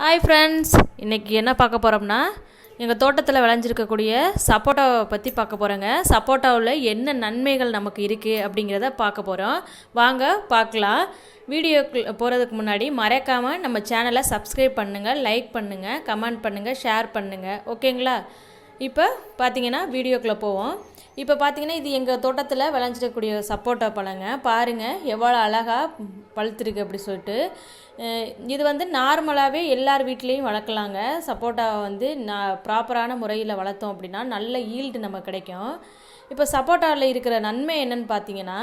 Hi friends இன்றைக்கி என்ன பார்க்க போகிறோம்னா எங்கள் தோட்டத்தில் விளைஞ்சிருக்கக்கூடிய சப்போட்டாவை பற்றி பார்க்க போகிறோங்க சப்போட்டாவில் என்ன நன்மைகள் நமக்கு இருக்குது அப்படிங்கிறத பார்க்க போகிறோம் வாங்க பார்க்கலாம். வீடியோக்கு போகிறதுக்கு முன்னாடி மறக்காமல் நம்ம சேனலை சப்ஸ்கிரைப் பண்ணுங்கள் லைக் பண்ணுங்கள் கமெண்ட் பண்ணுங்கள் ஷேர் பண்ணுங்கள் ஓகேங்களா இப்போ பார்த்தீங்கன்னா வீடியோக்குள்ளே போவோம். இப்போ பார்த்தீங்கன்னா இது எங்கள் தோட்டத்தில் விளைஞ்சிடக்கூடிய சப்போட்டா பழங்க. பாருங்கள் எவ்வளோ அழகாக பழுத்திருக்கு அப்படி சொல்லிட்டு. இது வந்து நார்மலாகவே எல்லார் வீட்லேயும் வளர்க்கலாங்க. சப்போட்டாவை வந்து நான் ப்ராப்பரான முறையில் வளர்த்தோம் அப்படின்னா நல்ல ஈல்டு நம்ம கிடைக்கும். இப்போ சப்போட்டாவில் இருக்கிற நன்மை என்னன்னு பார்த்தீங்கன்னா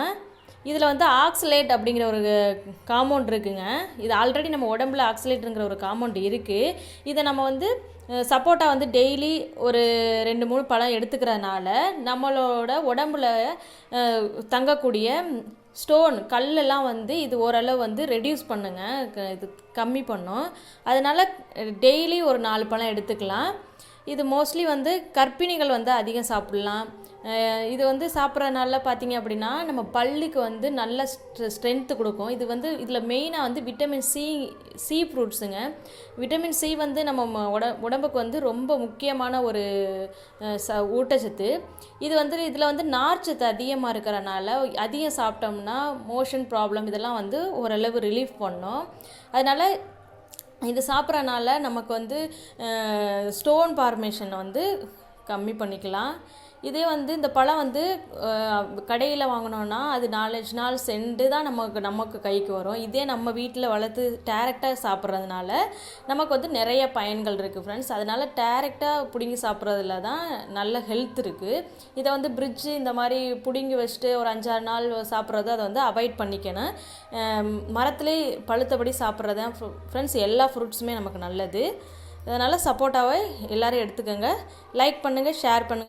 இதில் வந்து ஆக்சலேட் அப்படிங்கிற ஒரு காம்பவுண்ட் இருக்குங்க. இது ஆல்ரெடி நம்ம உடம்புல ஆக்சலேட்டுங்கிற ஒரு காம்பவுண்ட் இருக்குது இதை நம்ம வந்து சப்போட்டா வந்து டெய்லி ஒரு ரெண்டு மூணு பழம் எடுத்துக்கிறதுனால நம்மளோட உடம்புல தங்கக்கூடிய ஸ்டோன் கல்லெல்லாம் வந்து இது ஓரளவு வந்து ரெடியூஸ் பண்ணுங்க. க- இது கம்மி பண்ணும். அதனால் டெய்லி ஒரு நாலு பழம் எடுத்துக்கலாம். இது மோஸ்ட்லி வந்து கர்ப்பிணிகள் வந்து அதிகம் சாப்பிட்லாம். இது வந்து சாப்பிட்றதுனால பார்த்தீங்க அப்படின்னா நம்ம பல்லுக்கு வந்து நல்ல ஸ்ட்ரென்த்து கொடுக்கும். இது வந்து இதில் மெயினாக வந்து விட்டமின் சி சி ஃப்ரூட்ஸுங்க விட்டமின் சி வந்து நம்ம ம- உட உடம்புக்கு வந்து ரொம்ப முக்கியமான ஒரு ச ஊட்டச்சத்து. இது வந்து இதில் வந்து நார்ச்சத்து அதிகமாக இருக்கிறனால அதிகம் சாப்பிட்டோம்னா மோஷன் ப்ராப்ளம் இதெல்லாம் வந்து ஓரளவு ரிலீஃப் பண்ணும். அதனால் இது சாப்பிட்றனால நமக்கு வந்து ஸ்டோன் ஃபார்மேஷன் வந்து கம்மி பண்ணிக்கலாம். இதே வந்து இந்த பழம் வந்து கடையில் வாங்கினோன்னா அது நாலஞ்சு நாள் சென்று தான் நமக்கு நமக்கு கைக்கு வரும். இதே நம்ம வீட்டில் வளர்த்து டேரெக்டாக சாப்பிட்றதுனால நமக்கு வந்து நிறைய பயன்கள் இருக்குது ஃப்ரெண்ட்ஸ் அதனால் டேரெக்டாக பிடுங்கி சாப்பிட்றதுல தான் நல்ல ஹெல்த் இருக்குது இதை வந்து பிரிட்ஜு இந்த மாதிரி பிடுங்கி வச்சுட்டு ஒரு அஞ்சாறு நாள் சாப்பிட்றது அதை வந்து அவாய்ட் பண்ணிக்கணும். மரத்துலேயே பழுத்தபடி சாப்பிட்றது தான் ஃப்ரெண்ட்ஸ் எல்லா ஃப்ரூட்ஸுமே நமக்கு நல்லது. இதனால் சப்போட்டாவை எல்லோரும் எடுத்துக்கோங்க. லைக் பண்ணுங்கள் ஷேர் பண்ணுங்கள்